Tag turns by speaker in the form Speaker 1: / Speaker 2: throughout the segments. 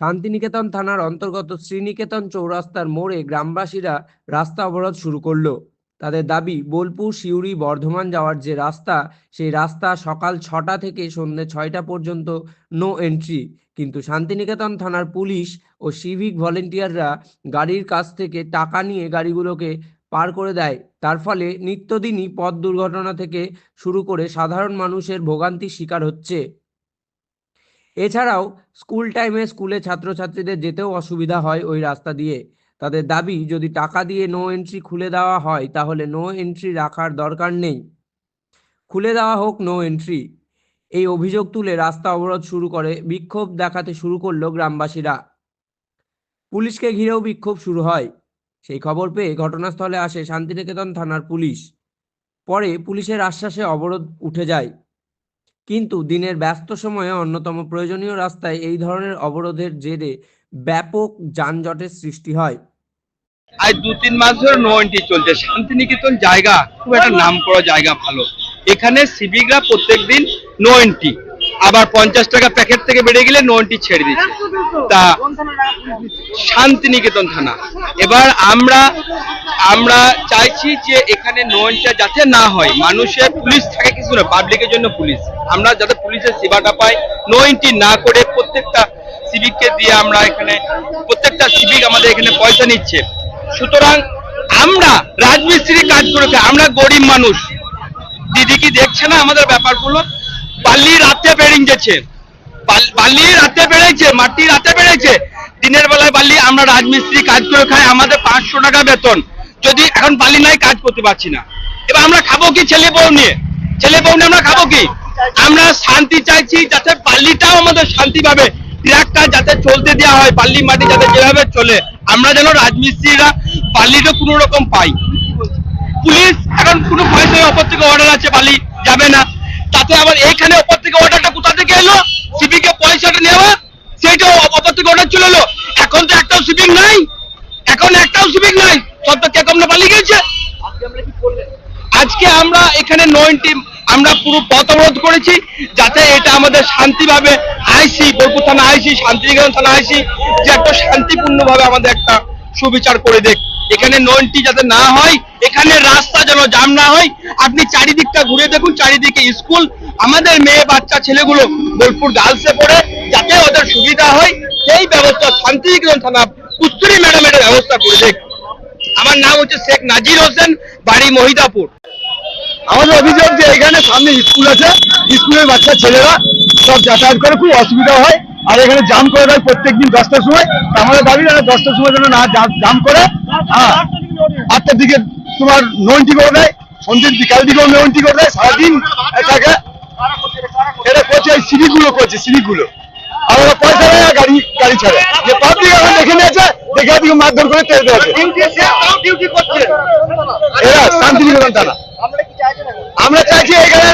Speaker 1: শান্তিনিকেতন থানার অন্তর্গত শ্রীনিকেতন চৌরাস্তার মোড়ে গ্রামবাসীরা রাস্তা অবরোধ শুরু করল। তাদের দাবি, বোলপুর, সিউড়ি, বর্ধমান যাওয়ার যে রাস্তা, সেই রাস্তা সকাল ছটা থেকে সন্ধ্যে ছয়টা পর্যন্ত নো এন্ট্রি কিন্তু শান্তিনিকেতন থানার পুলিশ ও সিভিক ভলেন্টিয়াররা গাড়ির কাছ থেকে টাকা নিয়ে গাড়িগুলোকে পার করে দেয়। তার ফলে নিত্যদিনই পথ দুর্ঘটনা থেকে শুরু করে সাধারণ মানুষের ভোগান্তির শিকার হচ্ছে। এছাড়াও স্কুল টাইমে স্কুলে ছাত্রছাত্রীদের যেতেও অসুবিধা হয় ওই রাস্তা দিয়ে। তাদের দাবি, যদি টাকা দিয়ে নো এন্ট্রি খুলে দেওয়া হয়, তাহলে নো এন্ট্রি রাখার দরকার নেই। খুলে দেওয়া হোক নো এন্ট্রি এই অভিযোগ তুলে রাস্তা অবরোধ শুরু করে, বিক্ষোভ দেখাতে শুরু করল গ্রামবাসীরা। পুলিশকে ঘিরেও বিক্ষোভ শুরু হয়। সেই খবর পেয়ে ঘটনাস্থলে আসে শান্তিনিকেতন থানার পুলিশ। পরে পুলিশের আশ্বাসে অবরোধ উঠে যায়। কিন্তু দিনের ব্যস্ত সময়ে অন্যতম প্রয়োজনীয় রাস্তায় এই ধরনের অবরোধের জেরে ব্যাপক যানজটের সৃষ্টি হয়।
Speaker 2: আজ দু তিন মাস ধরে নো এন্ট্রি চলছে। শান্তিনিকেতন জায়গা, খুব একটা নাম করা জায়গা ভালো। এখানে সিভিকরা প্রত্যেকদিন নো এন্ট্রি আবার পঞ্চাশ টাকা প্যাকেট থেকে বেড়ে গেলে নো এন্ট্রি ছেড়ে দিচ্ছে। তা শান্তিনিকেতন থানা। এবার আমরা আমরা চাইছি যে এখানে নো এন্ট্রি যাতে না হয়। মানুষের পুলিশ থাকে কিছু না পাবলিকের জন্য পুলিশ। আমরা যাতে পুলিশের সেবাটা পাই নো না করে প্রত্যেকটা সিভিককে দিয়ে আমরা এখানে, প্রত্যেকটা সিভিক আমাদের এখানে পয়সা নিচ্ছে। সুতরাং আমরা রাজমিস্ত্রি কাজ করে আমরা গরিব মানুষ। দিদি কি দেখছে না আমাদের ব্যাপারগুলো? বালি রাতে বেরিয়ে গেছে বাল- রাতে বেড়েছে, মাটি রাতে বেড়েছে। দিনের বেলায় বালি আমরা রাজমিস্ত্রি কাজ করে খাই, আমাদের পাঁচশো টাকা বেতন। যদি এখন বালি নাই, কাজ করতে পারছি না। এবার আমরা খাব কি ছেলে বউ নিয়ে? ছেলে বউ নিয়ে আমরা খাব কি? আমরা শান্তি চাইছি যাতে বালিটাও আমাদের শান্তি পাবে। ট্রাকটা যাতে চলতে দেওয়া হয় বালি মাটি যাতে যেভাবে চলে। আমরা যেন রাজমিস্ত্রিরা বালিটা কোনো রকম পাই। পুলিশ এখন কোনো পয়সা ওপর থেকে অর্ডার আছে বালি যাবে না। তাতে আবার এইখানে ওপর থেকে অর্ডারটা কোথা থেকে এলো? সিপিকে পয়সাটা নেওয়া সেইটা ওপর থেকে অর্ডার চলে এলো। এখন তো একটাও সিপিং নাই। এখন একটাও সিপিং নাই। সব তো কে কমনে পালিয়ে গেছে। আজকে আমরা এখানে নয়ন টিম আমরা পুরো পথ অবরোধ করেছি যাতে এটা আমাদের শান্তিভাবে আইসি, বোলপুর থানা আইসি, শান্তিনিকেতন থানা আইসি, যে একটা শান্তিপূর্ণভাবে আমাদের একটা সুবিচার করে দেখ। এখানে নয়নটি যাতে না হয়, এখানে রাস্তা যেন জাম না হয়। আপনি চারিদিকটা ঘুরে দেখুন, চারিদিকে স্কুল, আমাদের মেয়ে, বাচ্চা, ছেলেগুলো বোলপুর গার্লসে পড়ে, যাতে ওদের সুবিধা হয়, সেই ব্যবস্থা শান্তিনিকেতন থানা কুস্তুরি ম্যাডাম এটা ব্যবস্থা করে দেখ আমার নাম হচ্ছে শেখ নাজির হোসেন, বাড়ি মহিদাপুর।
Speaker 3: আমাদের অভিযোগ যে এখানে সামনে স্কুল আছে, স্কুলের বাচ্চা, ছেলেরা সব যাতায়াত করে, খুব অসুবিধা হয়। আর এখানে জাম করে দেয় প্রত্যেকদিন দশটার সময়। আমাদের দাবি দশটার সময় যেন না জাম করে। হ্যাঁ আটটার দিকে তোমার নয়নটি করে দেয় সন্ধ্যের বিকাল দিকেও নয়নটি করে দেয় সারাদিন এটাকে এটা করছে, এই সিঁড়িগুলো করছে, সিঁড়িগুলো। আর ওরা পয়সা নেয় আর গাড়ি গাড়ি ছাড়ে। যে পাবলিক এখন দেখে নিয়েছে, দেখে দিকে মারধর করে তেল দেওয়া এরা শান্তিনিকেতন থানা। আমরা চাইছি এখানে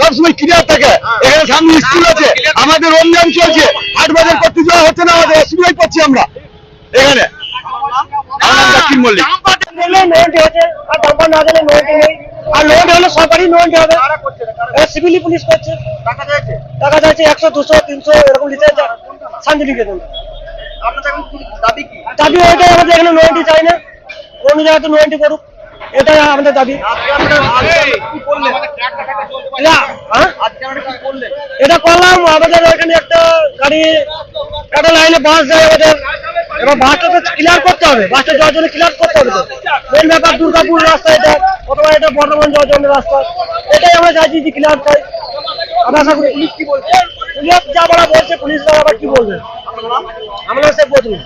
Speaker 3: সবসময় ক্লিয়ার থাকে। এখানে সামনে স্কুল আছে, আমাদের রমজান চলছে হাট বাজার করতে যাওয়া হচ্ছে না, আমাদের অসুবিধায় পড়ছি আমরা। এখানে। আমার মল্লিক।
Speaker 4: না দিলে নোট নেই আর নোট হলে নোট হবে। সিভিলি পুলিশ করছে। টাকা চাইছে একশো দুশো তিনশো এরকম নিতে শান্তিনিকেতন। দাবি ওইটাই আমাদের এখানে নোটই চাই না। অন্য জায়গাতে নোটই করুক। এটাই আমাদের দাবি। না, হ্যাঁ? এটা করলাম। আমাদের এখানে একটা গাড়ি একটা লাইনে বাস যায় আমাদের এবার বাসটা তো ক্লিয়ার করতে হবে। বাসটা যাওয়ার জন্য ক্লিয়ার করতে হবে তো। মেন ব্যাপার দুর্গাপুর রাস্তা এটা, অথবা এটা বর্ধমান যাওয়ার জন্য রাস্তা। এটাই আমরা চাইছি যে ক্লিয়ার চাই আমরা আশা করি পুলিশ কি বলছে? পুলিশ যা বলা বলছে, পুলিশ আবার কি বলবে? আমরা সে বদলি